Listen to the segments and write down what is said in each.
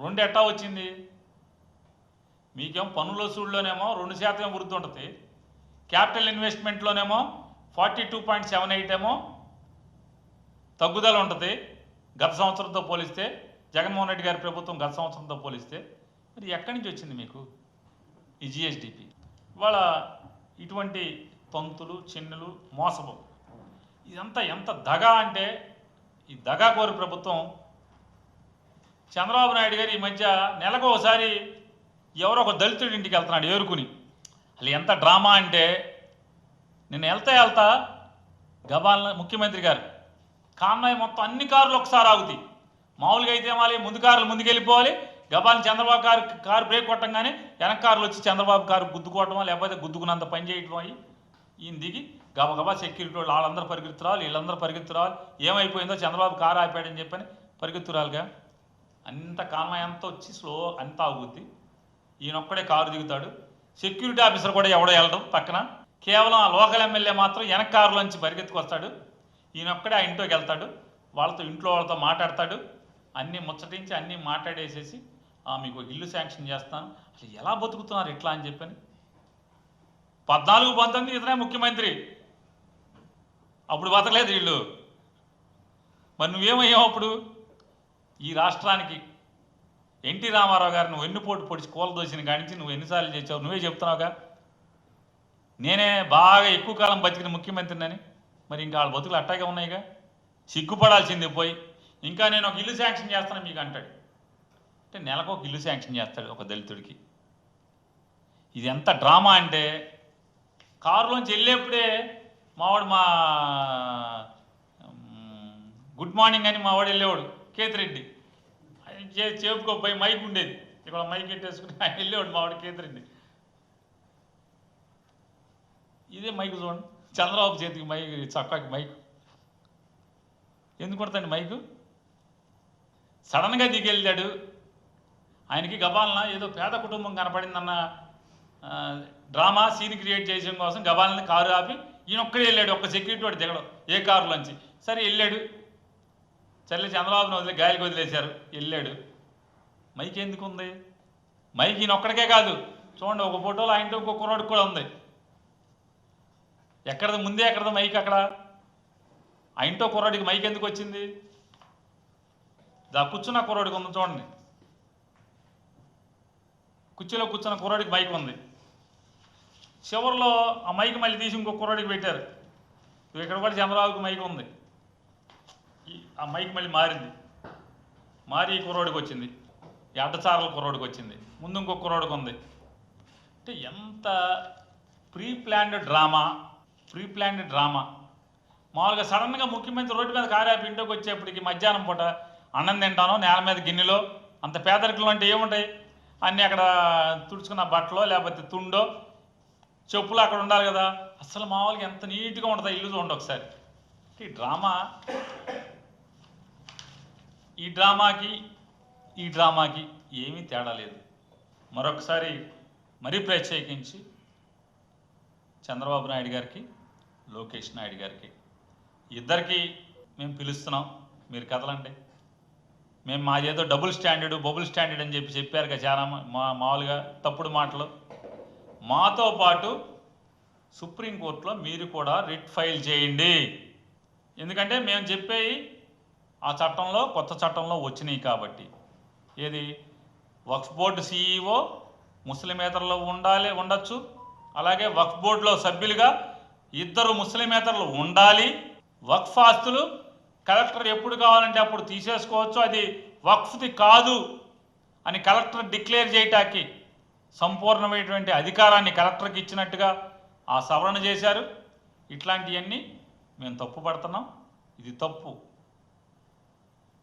రెండు ఎట్టా వచ్చింది? మీకేం పన్నుల వసూళ్ళలోనేమో రెండు శాతం వృద్ధి ఉంటుంది capital ఇన్వెస్ట్మెంట్లోనేమో forty two point seven eight ఏమో తగ్గుదల ఉంటుంది గత సంవత్సరంతో పోలిస్తే జగన్మోహన్ రెడ్డి గారి ప్రభుత్వం గత సంవత్సరంతో పోలిస్తే మరి ఎక్కడి నుంచి వచ్చింది మీకు ఈ జిఎస్డిపి ఇవాళ ఇటువంటి తంతులు చిన్నులు మోసము ఇదంతా ఎంత దగా అంటే ఈ దగా కోరి ప్రభుత్వం చంద్రబాబు నాయుడు గారు ఈ మధ్య నెలకు ఒకసారి ఎవరో ఒక దళితుడి ఇంటికి వెళ్తున్నాడు ఏరుకుని. అసలు ఎంత డ్రామా అంటే నేను వెళ్తా వెళ్తా గబాల్ ముఖ్యమంత్రి గారు కాన్నాయి మొత్తం అన్ని కార్లు ఒకసారి ఆగుతాయి. మామూలుగా అయితే మళ్ళీ ముందు కార్లు ముందుకెళ్ళిపోవాలి. గబాల్ని చంద్రబాబు కారు కారు బ్రేక్ కొట్టంగానే వెనక కార్లు వచ్చి చంద్రబాబు కారు గుద్దుకోవటమా లేకపోతే గుద్దుకున్నంత పని చేయటం అయ్యి ఈయన దిగి గబగబా సెక్యూరిటీ వాళ్ళు వాళ్ళందరూ పరిగెత్తు రావాలి వీళ్ళందరూ పరిగెత్తు రావాలి ఏమైపోయిందో చంద్రబాబు కారు ఆపాడని చెప్పని పరిగెత్తురాలిగా. అంత కాన్వాయ్ అంతా వచ్చి స్లో అంతా ఆగుద్ది. ఈయన ఒక్కడే కారు దిగుతాడు. సెక్యూరిటీ ఆఫీసర్ కూడా ఎవడో వెళ్ళడం పక్కన. కేవలం ఆ లోకల్ ఎమ్మెల్యే మాత్రం వెనక కారులోంచి పరిగెత్తుకొస్తాడు. ఈయన ఒక్కడే ఆ ఇంట్లోకి వెళ్తాడు. వాళ్ళతో ఇంట్లో వాళ్ళతో మాట్లాడతాడు. అన్నీ ముచ్చటించి అన్నీ మాట్లాడేసేసి మీకు ఒక ఇల్లు శాంక్షన్ చేస్తాను. అసలు ఎలా బతుకుతున్నారు ఇట్లా? అని చెప్పని. పద్నాలుగు పంతొమ్మిది ఇతనే ముఖ్యమంత్రి. అప్పుడు బతకలేదు వీళ్ళు. మరి నువ్వేమయ్యావు అప్పుడు? ఈ రాష్ట్రానికి ఎన్టీ రామారావు గారు నువ్వు ఎన్నిపోటు పొడిచి కూలదోసిన కానించి నువ్వు ఎన్నిసార్లు చేసావు నువ్వే చెప్తున్నావుగా? నేనే బాగా ఎక్కువ కాలం బతికిన ముఖ్యమంత్రినని. మరి ఇంకా వాళ్ళ బతుకులు అట్టాగే ఉన్నాయిగా? సిగ్గుపడాల్సింది పోయి ఇంకా నేను ఒక ఇల్లు శాంక్షన్ చేస్తాను మీకు అంటాడు. అంటే నెలకు ఒక ఇల్లు శాంక్షన్ చేస్తాడు ఒక దళితుడికి. ఇది ఎంత డ్రామా అంటే కారులోంచి వెళ్ళేప్పుడే మావాడు మా గుడ్ మార్నింగ్ అని మావాడు వెళ్ళేవాడు కేతిరెడ్డి. చే- చేపుకో పోయి మైక్ ఉండేది. ఇక్కడ మైక్ ఎట్టేసుకుని ఆయన వెళ్ళేవాడు మావాడు కేంద్రండి ఇదే మైక్ చూడండి. చంద్రబాబు చేతికి మైక్ చక్కకి మైక్. ఎందుకు కొడతాండి మైకు? సడన్గా దిగెళ్ళాడు. ఆయనకి గబాలన ఏదో పేద కుటుంబం కనపడిందన్న డ్రామా సీన్ క్రియేట్ చేయడం కోసం గబాలని కారు ఆపి ఈయన ఒక్కడే వెళ్ళాడు. ఒక్క సెక్యూరిటీ వాడు దిగడం. ఏ కారులోంచి? సరే వెళ్ళాడు. చల్లి చంద్రబాబును వదిలే గాలికి వదిలేశారు. వెళ్ళాడు. మైక్ ఎందుకు ఉంది మైక్ ఈయన ఒక్కడికే కాదు. చూడండి ఒక ఫోటోలో ఆయనతో ఇంకో కుర్రాడికి కూడా ఉంది. ఎక్కడది? ముందే ఎక్కడది మైక్ అక్కడ? ఆయనతో కుర్రాడికి మైక్ ఎందుకు వచ్చింది? దా కూర్చున్న కుర్రాడికి ఉంది చూడండి. కుర్చీలో కూర్చున్న కుర్రాడికి మైక్ ఉంది. చివరిలో ఆ మైక్ మళ్ళీ తీసి ఇంకో కుర్రాడికి పెట్టారు. ఇక్కడ కూడా చంద్రబాబుకి మైక్ ఉంది. ఆ మైక్ మళ్ళీ మారింది. మారి కుర్రోడికి వచ్చింది. ఈ అడ్డచారల కుర్రోడికి వచ్చింది. ముందు ఇంకో కుర్రోడికి ఉంది. అంటే ఎంత pre planned drama pre planned drama. మామూలుగా సడన్గా ముఖ్యమంత్రి రోడ్డు మీద కారాపి ఇంటికి వచ్చేప్పటికి మధ్యాహ్నం పూట అన్నం తింటాను నేల మీద గిన్నెలో. అంత పేదరికలు అంటే ఏముంటాయి? అన్నీ అక్కడ తుడుచుకున్న బట్టలో లేకపోతే తుండో. చెప్పులు అక్కడ ఉండాలి కదా. అసలు మామూలుగా ఎంత నీట్గా ఉంటుందో ఇల్లు చూడండి ఒకసారి. ఈ డ్రామా ఈ డ్రామాకి ఈ డ్రామాకి ఏమీ తేడా లేదు. మరొకసారి మరీ ప్రత్యేకించి చంద్రబాబు నాయుడు గారికి లోకేష్ నాయుడు గారికి ఇద్దరికి మేము పిలుస్తున్నాం. మీరు కదలండి. మేము మాదేదో డబుల్ స్టాండర్డ్ బబుల్ స్టాండర్డ్ అని చెప్పి చెప్పారు కదా చాలా మా మా- మామూలుగా తప్పుడు మాటలు. మాతో పాటు సుప్రీంకోర్టులో మీరు కూడా రిట్ ఫైల్ చేయండి. ఎందుకంటే మేము చెప్పేవి ఆ చట్టంలో కొత్త చట్టంలో వచ్చినాయి కాబట్టి. ఏది? వక్ఫ్ బోర్డు సీఈఓ ముస్లిమేతరులు ఉండాలి ఉండొచ్చు. అలాగే వక్ఫ్ బోర్డులో సభ్యులుగా ఇద్దరు ముస్లిమేతరులు ఉండాలి. వక్ఫ్ ఆస్తులు కలెక్టర్ ఎప్పుడు కావాలంటే అప్పుడు తీసేసుకోవచ్చు. అది వక్ఫ్ది కాదు అని కలెక్టర్ డిక్లేర్ చేయటానికి సంపూర్ణమైనటువంటి అధికారాన్ని కలెక్టర్కి ఇచ్చినట్టుగా ఆ సవరణ చేశారు. ఇట్లాంటివన్నీ మేము తప్పు పడుతున్నాం ఇది తప్పు.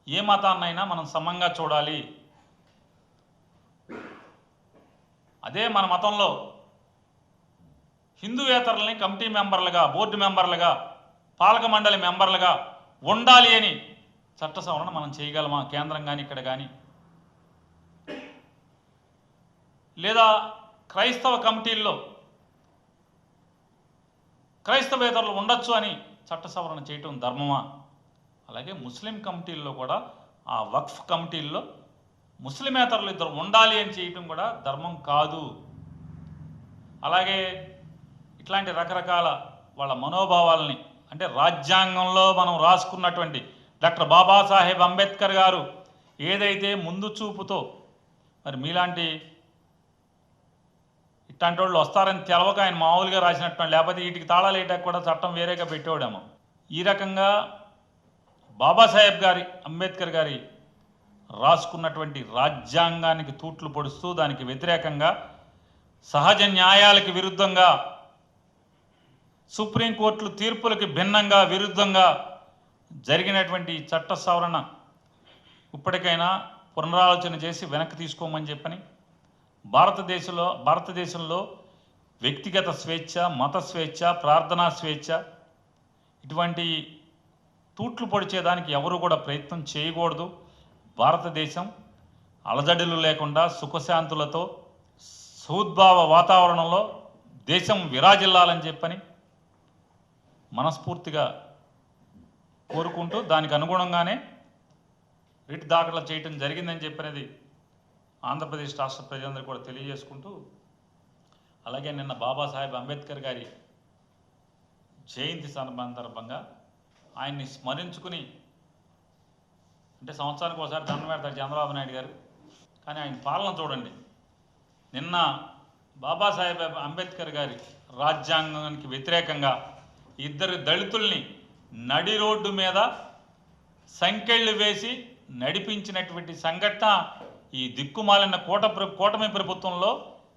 ఏ మతాన్నైనా మనం సమంగా చూడాలి. అదే మన మతంలో హిందూయేతరులని కమిటీ మెంబర్లుగా బోర్డు మెంబర్లుగా పాలక మండలి మెంబర్లుగా ఉండాలి అని చట్ట సవరణ మనం చేయగలమా? కేంద్రం కానీ ఇక్కడ కానీ లేదా క్రైస్తవ కమిటీల్లో క్రైస్తవేతరులు ఉండొచ్చు అని చట్ట సవరణ చేయటం ధర్మమా? అలాగే ముస్లిం కమిటీల్లో కూడా ఆ వక్ఫ్ కమిటీల్లో ముస్లిమేతరులు ఇద్దరు ఉండాలి అని చేయటం కూడా ధర్మం కాదు. అలాగే ఇట్లాంటి రకరకాల వాళ్ళ మనోభావాలని అంటే రాజ్యాంగంలో మనం రాసుకున్నటువంటి డాక్టర్ బాబాసాహెబ్ అంబేద్కర్ గారు ఏదైతే ముందు చూపుతో మరి మీలాంటి ఇట్లాంటి వాళ్ళు వస్తారని తెలవక ఆయన మామూలుగా రాసినట్టు లేకపోతే వీటికి తాళాలు వేయటానికి కూడా చట్టం వేరేగా పెట్టేవాడేమో. ఈ రకంగా బాబాసాహెబ్ గారి అంబేద్కర్ గారి రాసుకున్నటువంటి రాజ్యాంగానికి తూట్లు పొడుస్తూ దానికి వ్యతిరేకంగా సహజ న్యాయాలకి విరుద్ధంగా సుప్రీంకోర్టులు తీర్పులకి భిన్నంగా విరుద్ధంగా జరిగినటువంటి చట్ట సవరణ ఇప్పటికైనా పునరాలోచన చేసి వెనక్కి తీసుకోమని చెప్పని భారతదేశంలో భారతదేశంలో వ్యక్తిగత స్వేచ్ఛ మత స్వేచ్ఛ ప్రార్థనా స్వేచ్ఛ ఇటువంటి తూట్లు పొడిచేదానికి ఎవరు కూడా ప్రయత్నం చేయకూడదు. భారతదేశం అలజడులు లేకుండా సుఖశాంతులతో సౌద్భావ వాతావరణంలో దేశం విరాజిల్లాలని చెప్పని మనస్ఫూర్తిగా కోరుకుంటూ దానికి అనుగుణంగానే రిట్ దాఖలు చేయటం జరిగిందని చెప్పినది ఆంధ్రప్రదేశ్ రాష్ట్ర ప్రజలందరూ కూడా తెలియజేసుకుంటూ అలాగే నిన్న బాబాసాహెబ్ అంబేద్కర్ గారి జయంతి సందర్భంగా ఆయన్ని స్మరించుకుని అంటే సంవత్సరానికి ఒకసారి దండం పెడతారు చంద్రబాబు నాయుడు గారు. కానీ ఆయన పాలన చూడండి. నిన్న బాబాసాహెబ్ అంబేద్కర్ గారి రాజ్యాంగానికి వ్యతిరేకంగా ఇద్దరు దళితుల్ని నడి రోడ్డు మీద సంకెళ్ళు వేసి నడిపించినటువంటి సంఘటన ఈ దిక్కుమాలిన కూట కూటమి ప్రభుత్వంలో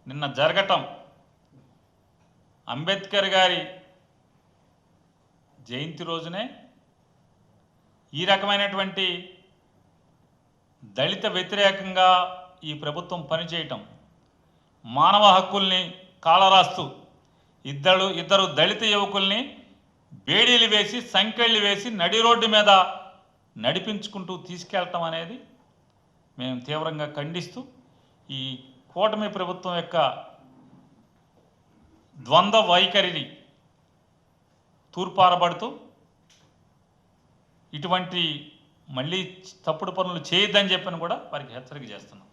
నిన్న జరగటం. అంబేద్కర్ గారి జయంతి రోజునే ఈ రకమైనటువంటి దళిత వ్యతిరేకంగా ఈ ప్రభుత్వం పనిచేయటం మానవ హక్కుల్ని కాలరాస్తూ ఇద్దరు ఇద్దరు దళిత యువకుల్ని బేడీలు వేసి సంకెళ్ళు వేసి నడి రోడ్డు మీద నడిపించుకుంటూ తీసుకెళ్ళటం అనేది మేము తీవ్రంగా ఖండిస్తూ ఈ కూటమి ప్రభుత్వం యొక్క ద్వంద్వ వైఖరిని తూర్పారబడుతూ ఇటువంటి మళ్ళీ తప్పుడు పనులు చేయొద్దని చెప్పని కూడా వారికి హెచ్చరిక చేస్తున్నాం.